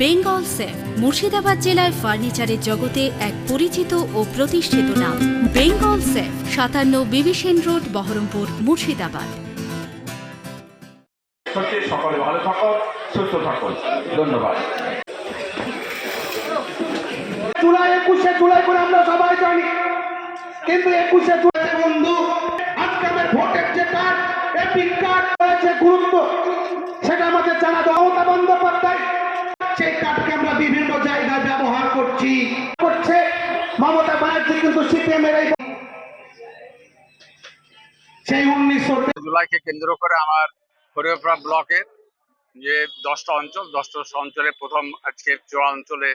Bengal safe Murshidabad জেলায় ফার্নিচারের জগতে এক পরিচিত ও প্রতিষ্ঠিত নাম। বেঙ্গল সেফ সাতান্ন বিবিসেন রোড বহরমপুর মুর্শিদাবাদ। সকলে ভালো থাকুন সুস্থ থাকুন ধন্যবাদ। জুলাই একুশে জুলাই করে আমরা সবাই জানি কিন্তু একুশে বিভিন্ন জায়গায় ব্যবহার করছি। করছে। মমতা ব্যানার্জি কিন্তু সিপিএম এর এই সেই উনিশশো জুলাইকে কেন্দ্র করে আমার হরিয়াপাড়া ব্লকের যে দশটা অঞ্চল দশটা অঞ্চলে প্রথম আজকে চোয়া অঞ্চলে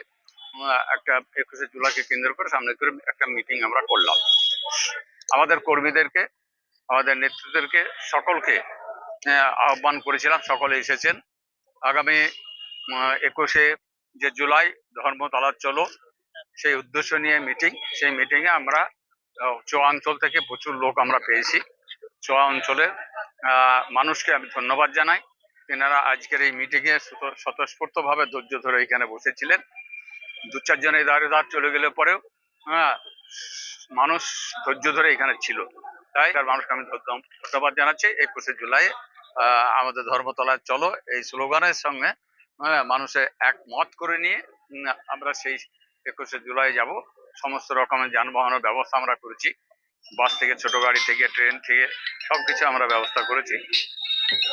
একটা একুশে জুলাইকে কেন্দ্র করে সামনে করে একটা মিটিং আমরা করলাম। আমাদের কর্মীদেরকে আমাদের নেতৃত্বদেরকে সকলকে আহ, আহ্বান করেছিলাম। সকলে এসেছেন। আগামী একুশে যে জুলাই ধর্মতলা চলো, সেই উদ্দেশ্য নিয়ে মিটিং সেই মিটিংয়ে আমরা চোয়া অঞ্চল থেকে প্রচুর লোক আমরা পেয়েছি। চোয়া অঞ্চলের মানুষকে আমি ধন্যবাদ জানাই। তেনারা আজকের এই মিটিংয়ে স্বতঃস্ফূর্ত ভাবে ধৈর্য ধরে এখানে বসেছিলেন। দু চারজন এই দাঁড়িয়ে দাঁড় চলে গেলে পরেও হ্যাঁ মানুষ ধৈর্য ধরে এখানে ছিল। তাই তার মানুষকে আমি ধন্যবাদ জানাচ্ছি। একুশে জুলাই আমাদের ধর্মতলায় চলো, এই স্লোগানের সঙ্গে মানুষে এক মত করে নিয়ে আমরা সেই একুশে জুলাই যাব। সমস্ত রকমের যানবাহনের ব্যবস্থা আমরা করেছি। বাস থেকে, ছোট গাড়ি থেকে, ট্রেন থেকে সবকিছু আমরা ব্যবস্থা করেছি।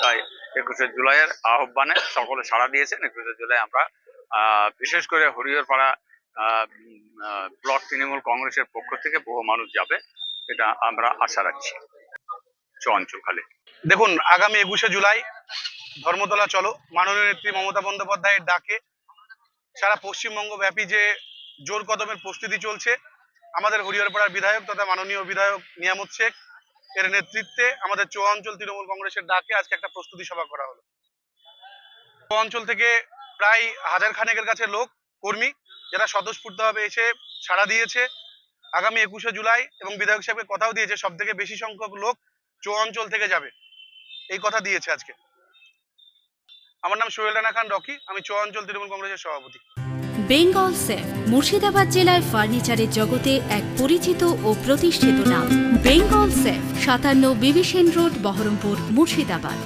তাই একুশে জুলাইয়ের আহ্বানে সকলে সাড়া দিয়েছেন। একুশে জুলাই আমরা বিশেষ করে হরিহরপাড়া ব্লক তৃণমূল কংগ্রেসের পক্ষ থেকে বহু মানুষ যাবে, এটা আমরা আশা রাখছি। চঞ্চল খালি। দেখুন, আগামী একুশে জুলাই ধর্মতলা, চলো। মাননীয় নেত্রী মমতা বন্দ্যোপাধ্যায়ের ডাকে সারা পশ্চিমবঙ্গ ব্যাপী যে জোর কদমের প্রস্তুতি চলছে, আমাদের হরিহরপাড়ার বিধায়ক তথা মাননীয় বিধায়ক নিয়ামত শেখ এর নেতৃত্বে আমাদের চোয়া অঞ্চল তৃণমূল কংগ্রেসের ডাকে আজকে একটা প্রস্তুতি সভা করা হলো। অঞ্চল থেকে প্রায় হাজার খানেকের কাছে লোক, কর্মী, যারা স্বতঃস্ফূর্তভাবে এসে সাড়া দিয়েছে। আগামী একুশে জুলাই এবং বিধায়ক সাহেবকে কথাও দিয়েছে সব থেকে বেশি সংখ্যক লোক চো অঞ্চল থেকে যাবে। এই কথা দিয়েছে আজকে। আমার নাম সোহেল রানা খান রকি, আমি চো অঞ্চল তৃণমূল কংগ্রেসের সভাপতি। বেঙ্গল সেফ মুর্শিদাবাদ জেলায় ফার্নিচারের জগতে এক পরিচিত ও প্রতিষ্ঠিত নাম। বেঙ্গল সেফ সাতান্ন বিবিসেন রোড, বহরমপুর, মুর্শিদাবাদ।